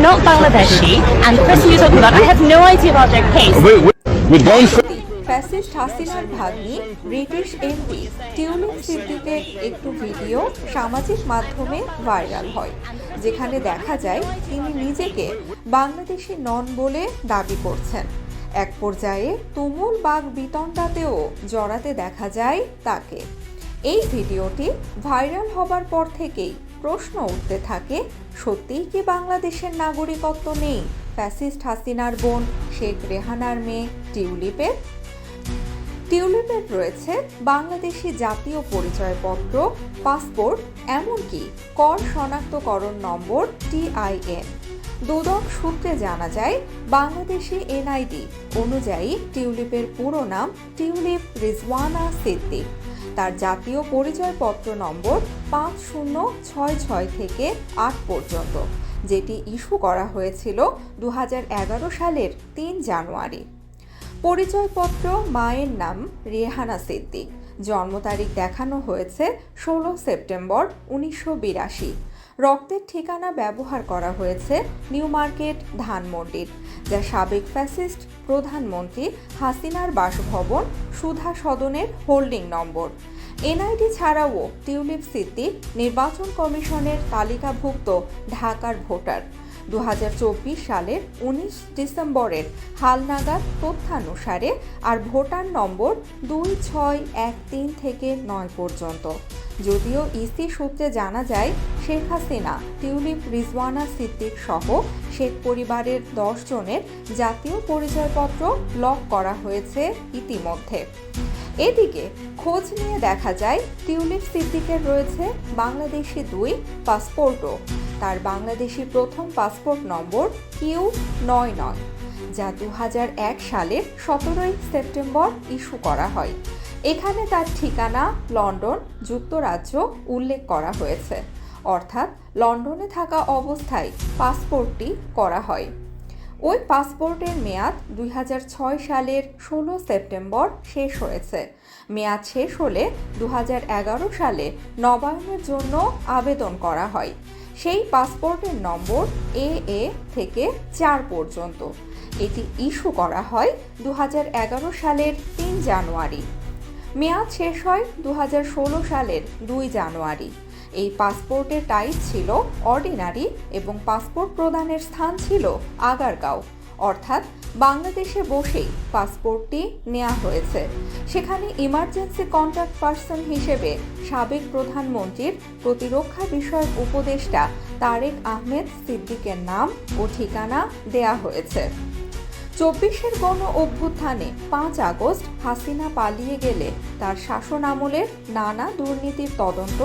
not Bangladeshi, and the person you're talking about, I have no idea about their case. We, we, we don't fascist হাসিনার ভাগ্নি British MP tulip সিদ্দিকের একটু video সামাজিক মাধ্যমে viral হয় যেখানে দেখা যায় তিনি নিজেকে বাংলাদেশি নন বলে দাবি করছেন এক পর্যায়ে তুমুল বাঘ বিতণ্ডাতেও জড়াতে দেখা যায় তাকে এই ভিডিওটি ভাইরাল হবার পর থেকেই প্রশ্ন উঠতে থাকে, সত্যিই কি বাংলাদেশের নাগরিকত্ব নেই? ফ্যাসিস্ট হাসিনার বোন শেখ রেহানার মেয়ে টিউলিপের? টিউলিপের রয়েছে বাংলাদেশি জাতীয় পরিচয়পত্র, পাসপোর্ট, এমনকি কর শনাক্তকরণ নম্বর টিআইএন দুদক সূত্রে জানা যায়, বাংলাদেশি এনআইডি অনুযায়ী টিউলিপের পুরো নাম টিউলিপ রিজওয়ানা সিদ্দিক। তার জাতীয় পরিচয়পত্র নম্বর পাঁচ শূন্য ছয় ছয় থেকে আট পর্যন্ত, যেটি ইস্যু করা হয়েছিল দু হাজার এগারো সালের তিন জানুয়ারি। পরিচয়পত্র মায়ের নাম রেহানা সিদ্দিক। জন্ম তারিখ দেখানো হয়েছে ষোলো সেপ্টেম্বর উনিশশো বিরাশি। রক্তের ঠিকানা ব্যবহার করা হয়েছে নিউ মার্কেট ধানমন্ডির যা সাবেক ফ্যাসিস্ট প্রধানমন্ত্রী হাসিনার বাসভবন সুধা সদনের হোল্ডিং নম্বর। এনআইডি ছাড়াও টিউলিপ সিদ্দিক নির্বাচন কমিশনের তালিকাভুক্ত ঢাকার ভোটার। দু হাজার চব্বিশ সালের উনিশ ডিসেম্বরের হালনাগাদ তথ্যানুসারে আর ভোটার নম্বর দুই ছয় এক তিন থেকে নয় পর্যন্ত। যদিও ইসি সূত্রে জানা যায় শেখ হাসিনা, টিউলিপ রিজওয়ানা সিদ্দিক সহ শেখ পরিবারের দশ জনের জাতীয় পরিচয়পত্র লক করা হয়েছে ইতিমধ্যে। এদিকে খোঁজ নিয়ে দেখা যায়, টিউলিপ সিদ্দিকের রয়েছে বাংলাদেশি দুই পাসপোর্টও। তার বাংলাদেশি প্রথম পাসপোর্ট নম্বর কিউ নয় নয়, যা দু এক সালের সতেরোই সেপ্টেম্বর ইস্যু করা হয়। এখানে তার ঠিকানা লন্ডন, যুক্তরাজ্য উল্লেখ করা হয়েছে। অর্থাৎ লন্ডনে থাকা অবস্থায় পাসপোর্টটি করা হয়। ওই পাসপোর্টের মেয়াদ দু হাজার ছয় সালের ষোলো সেপ্টেম্বর শেষ হয়েছে। মেয়াদ শেষ হলে দু হাজার এগারো সালে নবায়নের জন্য আবেদন করা হয়। সেই পাসপোর্টের নম্বর এ এ থেকে চার পর্যন্ত। এটি ইস্যু করা হয় দু হাজার এগারো সালের তিন জানুয়ারি। মেয়াদ শেষ হয় দু হাজার ষোলো সালের দুই জানুয়ারি। এই পাসপোর্টের টাইপ ছিল অর্ডিনারি এবং পাসপোর্ট প্রদানের স্থান ছিল আগারগাঁও। অর্থাৎ বাংলাদেশে বসেই পাসপোর্টটি নেওয়া হয়েছে। সেখানে ইমার্জেন্সি কন্ট্যাক্ট পার্সন হিসেবে সাবেক প্রধানমন্ত্রীর প্রতিরক্ষা বিষয়ক উপদেষ্টা তারেক আহমেদ সিদ্দিকের নাম ও ঠিকানা দেয়া হয়েছে। চব্বিশের গণ অভ্যুত্থানে পাঁচ আগস্ট হাসিনা পালিয়ে গেলে তার শাসন আমলের নানা দুর্নীতির তদন্ত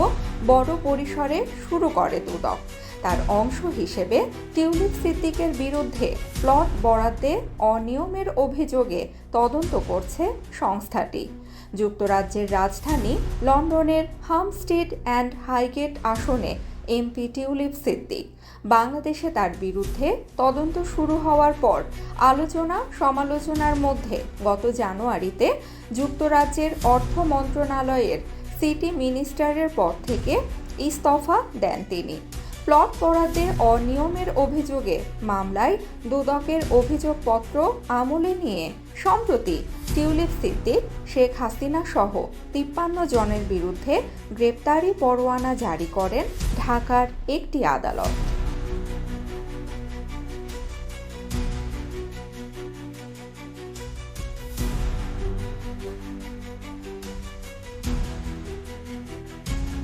বড় পরিসরে শুরু করে দুদক। তার অংশ হিসেবে টিউলিপ সিদ্দিকের বিরুদ্ধে প্লট বরাদ্দে অনিয়মের অভিযোগে তদন্ত করছে সংস্থাটি। যুক্তরাজ্যের রাজধানী লন্ডনের হামস্টিড অ্যান্ড হাইগেট আসনে এমপি টিউলিপ সিদ্দিক। বাংলাদেশে তার বিরুদ্ধে তদন্ত শুরু হওয়ার পর আলোচনা সমালোচনার মধ্যে গত জানুয়ারিতে যুক্তরাজ্যের অর্থ মন্ত্রণালয়ের সিটি মিনিস্টারের পদ থেকে ইস্তফা দেন তিনি। প্লট বরাদ্দের অনিয়মের অভিযোগে মামলায় দুদকের অভিযোগপত্র আমলে নিয়ে সম্প্রতি টিউলিপ সিদ্দিক, শেখ হাসিনা সহ তিপ্পান্ন জনের বিরুদ্ধে গ্রেপ্তারি পরোয়ানা জারি করেন ঢাকার একটি আদালত।